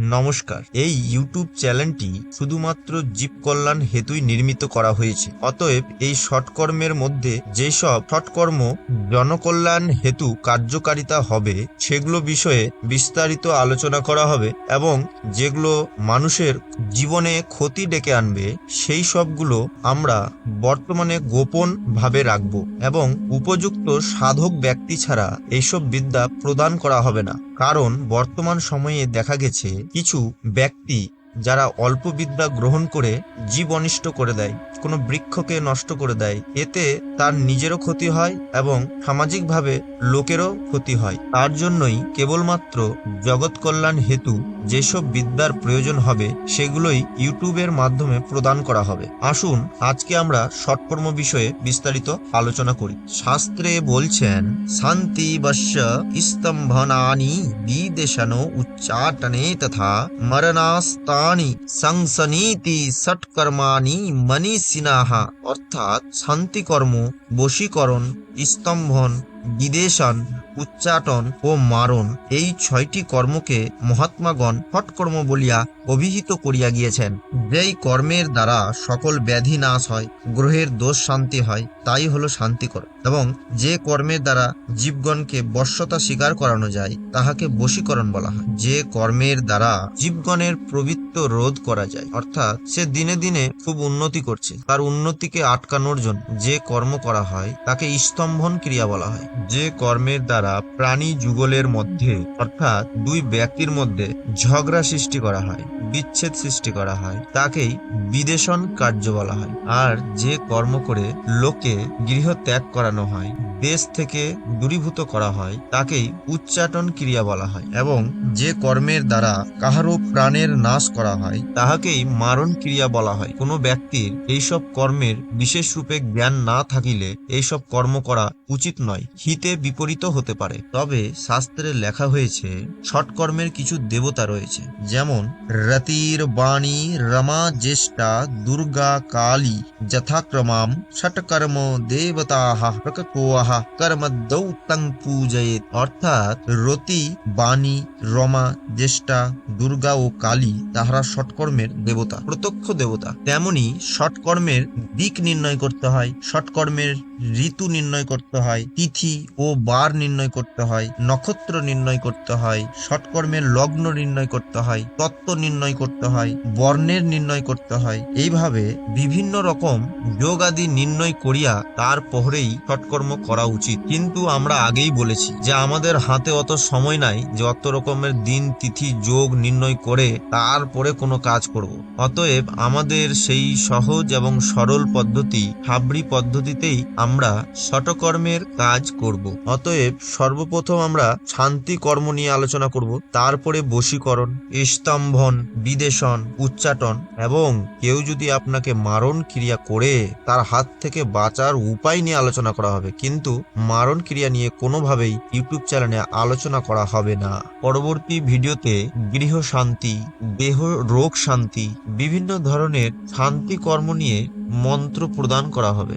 নমস্কার। এই ইউটিউব চ্যানেলটি শুধুমাত্র জীব কল্যাণ হেতুই নির্মিত করা হয়েছে। অতএব এই সৎকর্মের মধ্যে যেসব সৎকর্ম জনকল্যাণ হেতু কার্যকারিতা হবে, সেগুলো বিষয়ে বিস্তারিত আলোচনা করা হবে এবং যেগুলো মানুষের জীবনে ক্ষতি ডেকে আনবে, সেই সবগুলো আমরা বর্তমানে গোপন ভাবে রাখব এবং উপযুক্ত সাধক ব্যক্তি ছাড়া এইসব বিদ্যা প্রদান করা হবে না। কারণ বর্তমান সময়ে দেখা গেছে কিছু ব্যক্তি যারা অল্প বিদ্যা গ্রহণ করে জীব অনিষ্ট করে দেয়। কোনো বৃক্ষকে নষ্ট করে দেয়। এতে তার নিজেরও ক্ষতি হয় এবং সামাজিকভাবে লোকেরও ক্ষতি হয়। তার জন্যই কেবলমাত্র জগৎ কল্যাণ হেতু যেসব বিদ্যার প্রয়োজন হবে, সেগুলোই ইউটিউবের মাধ্যমে প্রদান করা হবে। আসুন, আজকে আমরা সৎকর্ম বিষয়ে বিস্তারিত আলোচনা করি। শাস্ত্রে বলছেন, শান্তি বশ্য স্তম্ভনানি বিদেশনো উচ্চাটনে তথা মরণাস্তানি সংসনীতি ষটকর্মাণি মনীষিনাহা অর্থাৎ শান্তিকর্ম বশীকরণ স্তম্ভন বিদেশন, উচ্চাটন ও মারণ এই ছয়টি কর্মকে মহাত্মাগণ হটকর্ম বলিয়া অভিহিত করিয়া গিয়েছেন। যেই কর্মের দ্বারা সকল ব্যাধি নাশ হয়, গ্রহের দোষ শান্তি হয়, তাই হলো শান্তিকর। এবং যে কর্মের দ্বারা জীবগণকে বশ্যতা স্বীকার করানো যায়, তাহাকে বশীকরণ বলা হয়। যে কর্মের দ্বারা জীবগণের প্রবৃত্ত রোধ করা যায়, অর্থাৎ সে দিনে দিনে খুব উন্নতি করছে, তার উন্নতিকে আটকানোর জন্য যে কর্ম করা হয়, তাকে স্তম্ভন ক্রিয়া বলা হয়। যে কর্মের দ্বারা প্রাণী যুগলের মধ্যে, অর্থাৎ দুই ব্যক্তির মধ্যে ঝগড়া সৃষ্টি করা হয়, বিচ্ছেদ সৃষ্টি করা হয়, তাকেই বিদেশন কার্য বলা হয়। আর যে কর্ম করে লোকে গৃহ ত্যাগ করানো হয়, দেশ থেকে দূরীভূত করা হয়, তাকেই উচ্চাটন ক্রিয়া বলা হয় এবং যে কর্মের দ্বারা কাহারও প্রাণের নাশ করা হয়, তাহাকেই মারণ ক্রিয়া বলা হয়। কোনো ব্যক্তির এইসব কর্মের বিশেষ রূপে জ্ঞান না থাকিলে এইসব কর্ম করা উচিত নয়। হিতে বিপরীত হতে পারে। তবে শাস্ত্রে লেখা হয়েছে, সৎকর্মের কিছু দেবতা রয়েছে, যেমন রতির বাণী, রমা জ্যেষ্ঠা, দুর্গা কালী, যথাক্রমাম ষটকর্ম দেবতাহ প্রকটোয়াহ কর্ম দৌতং পূজয়েত। অর্থাৎ রতি, বাণী, রমা জ্যেষ্ঠা, দুর্গা ও কালী তাহারা সৎকর্মের দেবতা, প্রত্যক্ষ দেবতা। তেমনি সৎকর্মের দিক নির্ণয় করতে হয়, সৎকর্মের ঋতু নির্ণয় করতে হয়, তিথি ও বার নির্ণয় করতে হয়, নক্ষত্র নির্ণয় করতে হয়, সৎকর্মের লগ্ন নির্ণয় করতে হয়, তত্ত্ব নির্ণয় করতে হয়, বর্ণের নির্ণয় করতে হয়। এইভাবে বিভিন্ন রকম যোগ আদি নির্ণয় করিয়া তার পরেই সৎকর্ম করা উচিত। কিন্তু আমরা আগেই বলেছি যে আমাদের হাতে অত সময় নাই যে অত রকমের দিন, তিথি, যোগ নির্ণয় করে তারপরে কোনো কাজ করব। অতএব আমাদের সেই সহজ এবং সরল পদ্ধতি, হাবড়ি পদ্ধতিতেই আমরা সটকর্মের কাজ করব। অতএব সর্বপ্রথম আমরা শান্তি কর্ম নিয়ে আলোচনা করব, তারপরে বশীকরণ স্তম্ভন বিদেশন, উচ্চাটন এবং কেউ যদি আপনাকে মারণ ক্রিয়া করে, তার হাত থেকে বাঁচার উপায় নিয়ে আলোচনা করা হবে। কিন্তু মারণ ক্রিয়া নিয়ে কোনোভাবেই ইউটিউব চ্যানেলে আলোচনা করা হবে না। পরবর্তী ভিডিওতে গৃহ শান্তি, দেহ রোগ শান্তি, বিভিন্ন ধরনের শান্তি কর্ম নিয়ে মন্ত্র প্রদান করা হবে।